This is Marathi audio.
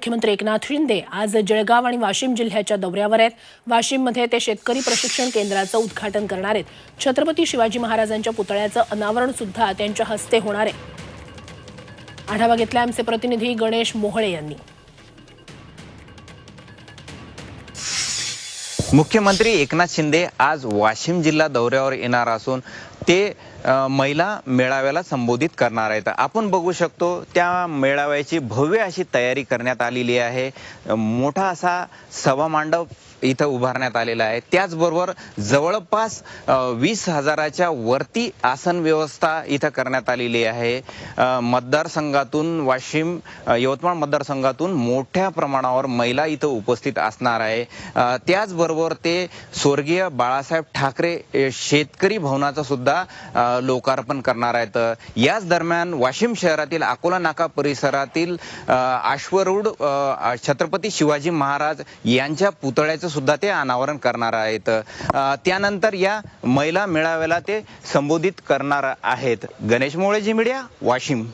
मुख्यमंत्री एकनाथ शिंदे आज जळगाव आणि वाशिम जिल्ह्याच्या दौऱ्यावर आहेत. वाशिममध्ये ते शेतकरी प्रशिक्षण केंद्राचं उद्घाटन करणार आहेत. छत्रपती शिवाजी महाराजांच्या पुतळ्याचं अनावरण सुद्धा त्यांच्या हस्ते होणार आहे. आढावा घेतला आमचे प्रतिनिधी गणेश मोहळे यांनी. मुख्यमंत्री एकनाथ शिंदे आज वाशिम जिल्हा दौऱ्यावर येणार असून ते महिला मेळाव्याला संबोधित करणार आहेत. आपण बघू शकतो त्या मेळाव्याची भव्य अशी तयारी करण्यात आलेली आहे. मोठा असा सभामांडव इथं उभारण्यात आलेला आहे. त्याचबरोबर जवळपास वीस हजाराच्या वरती आसन व्यवस्था इथं करण्यात आलेली आहे. मतदारसंघातून वाशिम यवतमाळ मतदारसंघातून मोठ्या प्रमाणावर महिला इथं उपस्थित असणार आहे. त्याचबरोबर ते स्वर्गीय बाळासाहेब ठाकरे शेतकरी भवनाचं सुद्धा लोकार्पण करणार आहेत. याच दरम्यान वाशिम शहरातील अकोला नाका परिसरातील अ, अश्वरूढ छत्रपती शिवाजी महाराज यांच्या पुतळ्याचं सुद्धा ते अनावरण करणार आहेत. त्यानंतर या महिला मेळाव्याला ते संबोधित करणार आहेत. गणेश मोळेजी मीडिया वाशिम.